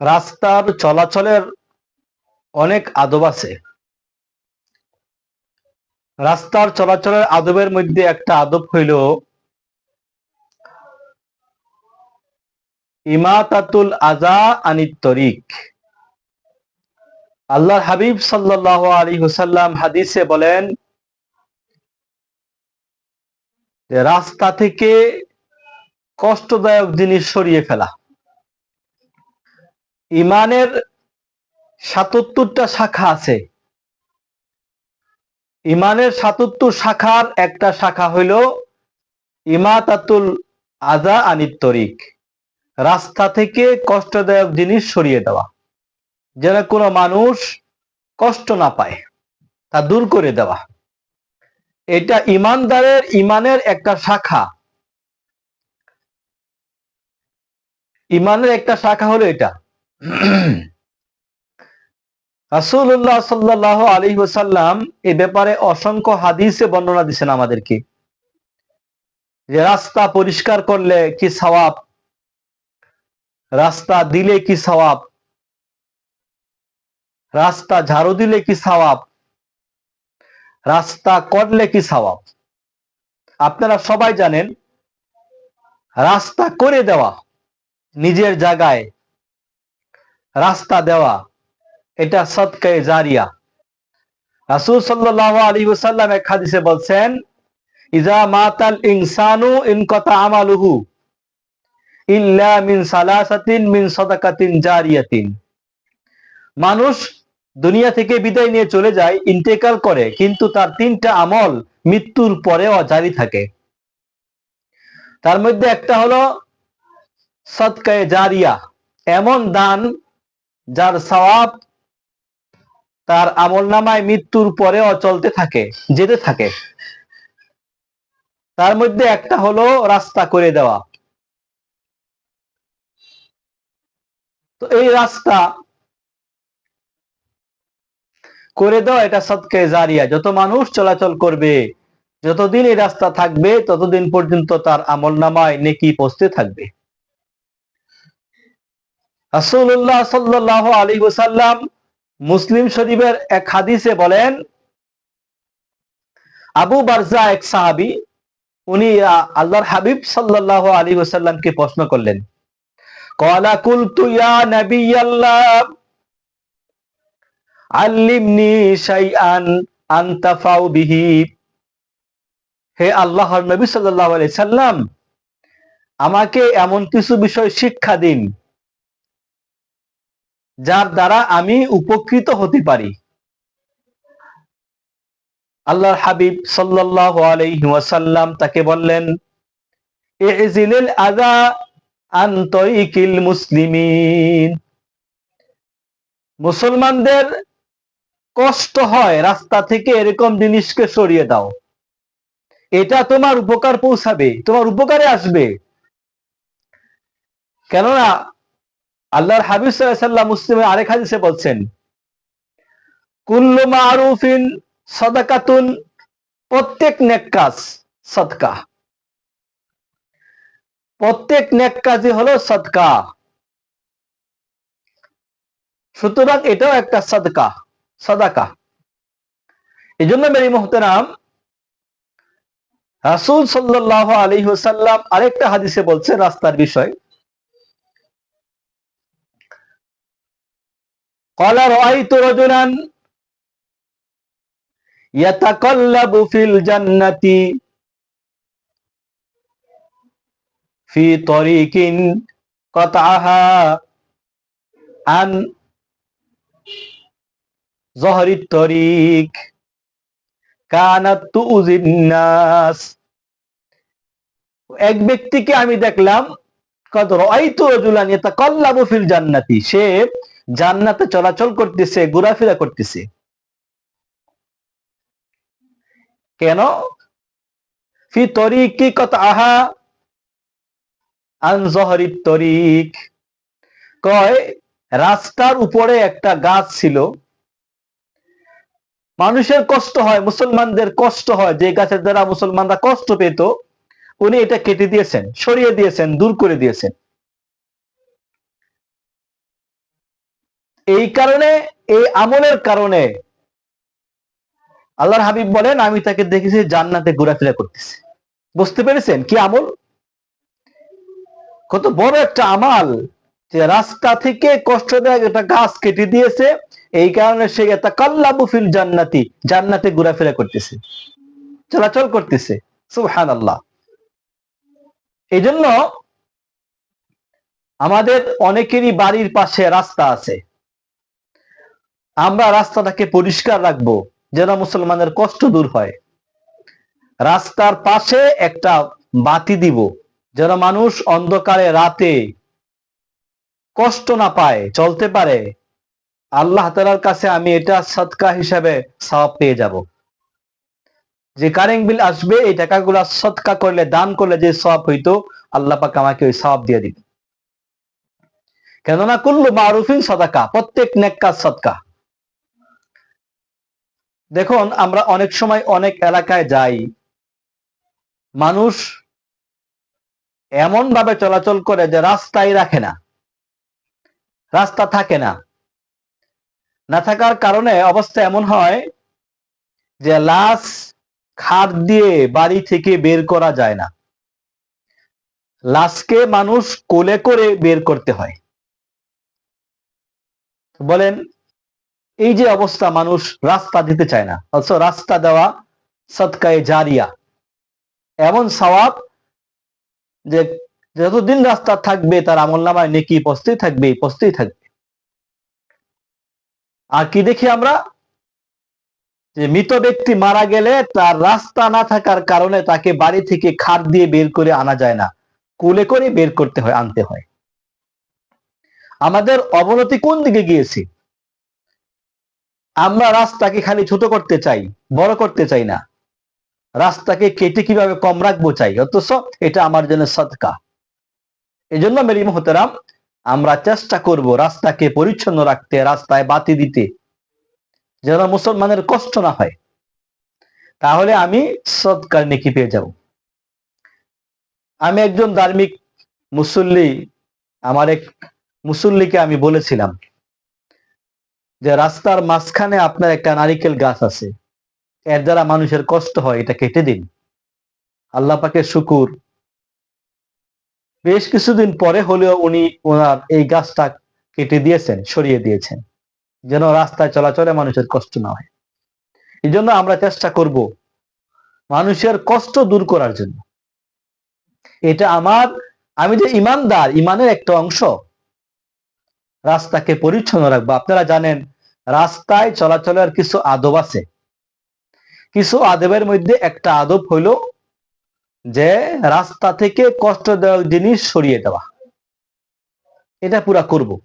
রাস্তার চলাচলের অনেক আদব আছে। রাস্তার চলাচলের আদবের মধ্যে একটা আদব হইল ইমাতাতুল আজা আনিত তরিক। আল্লাহর হাবিব সাল্লাল্লাহু আলী ওয়াসাল্লাম হাদিসে বলেন রাস্তা থেকে কষ্টদায়ক জিনিস সরিয়ে ফেলা। ইমানের সাতাত্তরটা শাখা আছে। ইমানের সাতাত্তর শাখার একটা শাখা হইল ইমাতাতুল আজা আনিত তরিক। রাস্তা থেকে কষ্টদায়ক জিনিস সরিয়ে দেওয়া। যেন কোনো মানুষ কষ্ট না পায়, তা দূর করে দেওয়া। এটা ইমানদারের ইমানের একটা শাখা। ইমানের একটা শাখা হলো এটা। রাসূলুল্লাহ সাল্লাল্লাহু আলাইহি ওয়াসাল্লাম এই ব্যাপারে অসংখ্য হাদিসে বর্ণনা দিয়েছেন আমাদেরকে। যে রাস্তা পরিষ্কার করলে কি সওয়াব? রাস্তা দিলে কি সওয়াব? রাস্তা ঝাড়ু দিলে কি সওয়াব? রাস্তা করলে কি সওয়াব? আপনারা সবাই জানেন, রাস্তা করে দেওয়া নিজের জায়গায় রাস্তা দেওয়া, এটা সৎকায়ে জারিয়া। রাসূল সাল্লাল্লাহু আলাইহি ওয়াসাল্লাম এক হাদিসে বলছেন, ইজা মাতাল ইনসানু ইনকাতা আমালুহু ইল্লা মিন সালাসাতিন মিন সাদাকাতিন জারিয়াতিন। মানুষ দুনিয়া থেকে বিদায় নিয়ে চলে যায়, ইন্তেকাল করে, কিন্তু তার তিনটা আমল মৃত্যুর পরেও জারি থাকে। তার মধ্যে একটা হলো সৎকায়ে জারিয়া, এমন দান যার সওয়াব তার আমল নামায় মৃত্যুর পরেও চলতে থাকে, যেতে থাকে। তার মধ্যে একটা হলো রাস্তা করে দেওয়া। তো এই রাস্তা করে দেওয়া, এটা সৎকে জারিয়া। যত মানুষ চলাচল করবে, যতদিন এই রাস্তা থাকবে, ততদিন পর্যন্ত তার আমল নামায় নেকি পৌঁছতে থাকবে। মুসলিম শরীফের এক হাদিসে বলেন, আবু বারজা এক সাহাবী, উনি আল্লাহর হাবিব সাল্লাল্লাহু আলাইহি ওয়াসাল্লামকে প্রশ্ন করলেন, কলা কুলতু ইয়া নাবিয়াল্লাহ, আল্লিমনি শাইআন আনতাফাউ বিহি। হে আল্লাহর নবী সাল্লাল্লাহু আলাইহি সাল্লাম আমাকে এমন কিছু বিষয় শিক্ষা দিন যার দ্বারা আমি উপকৃত হতে পারি। আল্লাহর হাবিব সাল্লাল্লাহু আলাইহি ওয়াসাল্লাম তাকে বললেন ইজিলিল আযা আন তরিকিল মুসলিমিন। মুসলমানদের কষ্ট হয় রাস্তা থেকে এরকম জিনিসকে সরিয়ে দাও। এটা তোমার উপকার পৌঁছাবে, তোমার উপকারে আসবে। কেননা আল্লাহর হাবিব সাল্লাম মুসলিমের আরেক হাদিসে বলছেন, কুল্লু মারুফিন সদাকাতুন, প্রত্যেক নেক সদকা। প্রত্যেক নেক হলো সদকা। সুতরাং এটাও একটা সদকা, সদাকা। এই জন্য মেরি মোহতারাম, রাসুল সাল্লাহ আলী হুসাল্লাম আরেকটা হাদিসে বলছে রাস্তার বিষয়। জহরি তরিক এক ব্যক্তিকে আমি দেখলাম কত রাইতু রাজুলান ইয়াতাকাল্লাবু ফিল জান্নাতি সে জান্নাতে চলাচল করতেছে, ঘোরাফেরা করতেছে। কেন? ফি তরিকি কত আহা আন জহরিত তরিক। কয়, রাস্তার উপরে একটা গাছ ছিল। মানুষের কষ্ট হয়, মুসলমানদের কষ্ট হয়, যে গাছের দ্বারা মুসলমানরা কষ্ট পেত, উনি এটা কেটে দিয়েছেন, সরিয়ে দিয়েছেন, দূর করে দিয়েছেন। এই কারণে, এই আমলের কারণে আল্লাহর হাবিব বলেন, আমি তাকে দেখেছি জান্নাতে ঘোরাফেরা করতেছে। বুঝতে পেরেছেন কি আমল? কত বড় একটা আমাল যে রাস্তা থেকে কষ্টদায়ক একটা গাছ কেটে দিয়েছে। এই কারণে সে একটা কাল্লাবুফিল জান্নাতি, জান্নাতে ঘোরাফেরা করতেছে, চলাচল করতেছে। সুহান আল্লাহ এই জন্য আমাদের অনেকেরই বাড়ির পাশে রাস্তা আছে। আমরা রাস্তাটাকে পরিষ্কার রাখব যেন মুসলমানের কষ্ট দূর হয়। রাস্তার পাশে একটা বাতি দিব যেন মানুষ অন্ধকারে রাতে কষ্ট না পায়, চলতে পারে। আল্লাহ তালার কাছে আমি এটা সৎকা হিসাবে সওয়াব পেয়ে যাব। যে কারেন্ট বিল আসবে, এই টাকাগুলা সৎকা করলে, দান করলে যে সব হইতো, আল্লাহ পাক আমাকে ওই সওয়াব দিয়ে দিবে। কেননা কুল্লু মারুফিন সদাকা, প্রত্যেক নেককাজ সৎকা দেখুন, আমরা অনেক সময় অনেক এলাকায় যাই। মানুষ এমন ভাবে চলাচল করে যে রাস্তায় রাখে না। রাস্তা থাকে না। না থাকার কারণে অবস্থা এমন হয় যে লাশ খাট দিয়ে বাড়ি থেকে বের করা যায় না। লাশকে মানুষ কোলে করে বের করতে হয়। বলেন এই যে অবস্থা, মানুষ রাস্তা দিতে চায় না। রাস্তা দেওয়া সৎকায় জারিয়া। এমন সওয়াব যে যতদিন রাস্তা থাকবে, তার আমল নামায় নেকি পস্তেই থাকবে পস্তেই থাকবে। আর কি দেখি আমরা? যে মৃত ব্যক্তি মারা গেলে তার রাস্তা না থাকার কারণে তাকে বাড়ি থেকে খাট দিয়ে বের করে আনা যায় না। কুলে করে বের করতে হয়, আনতে হয়। আমাদের অবনতি কোন দিকে গিয়েছে? আমরা রাস্তাকে খালি ছোট করতে চাই, বড় করতে চাই না। রাস্তাকে কেটে কীভাবে কম রাখব চাই? অথচ এটা আমার জন্য সৎকা। এই জন্য মেরি মহতারাম, আমরা চেষ্টা করব রাস্তাকে পরিচ্ছন্ন রাখতে, রাস্তায় বাতি দিতে, যেন মুসলমানের কষ্ট না হয়। তাহলে আমি সৎকার নেকি পেয়ে যাব। আমি একজন ধার্মিক মুসল্লি, আমার এক মুসল্লিকে আমি বলেছিলাম যে রাস্তার মাঝখানে আপনার একটা নারিকেল গাছ আছে, এর দ্বারা মানুষের কষ্ট হয়, এটা কেটে দিন। আল্লাহ পাকের শুকুর। বেশ কিছুদিন পরে হলেও উনি ওনার এই গাছটা কেটে দিয়েছেন, সরিয়ে দিয়েছেন, যেন রাস্তায় চলাচলে মানুষের কষ্ট না হয়। এই জন্য আমরা চেষ্টা করব মানুষের কষ্ট দূর করার জন্য। এটা আমার, আমি যে ইমানদার, ইমানের একটা অংশ রাস্তাকে পরিচ্ছন্ন রাখব। আপনারা জানেন, রাস্তায় চলাচলের কিছু আদব আছে। কিছু আদবের মধ্যে একটা আদব হইল যে রাস্তা থেকে কষ্টদায়ক জিনিস সরিয়ে দেওয়া। এটা পুরা করব।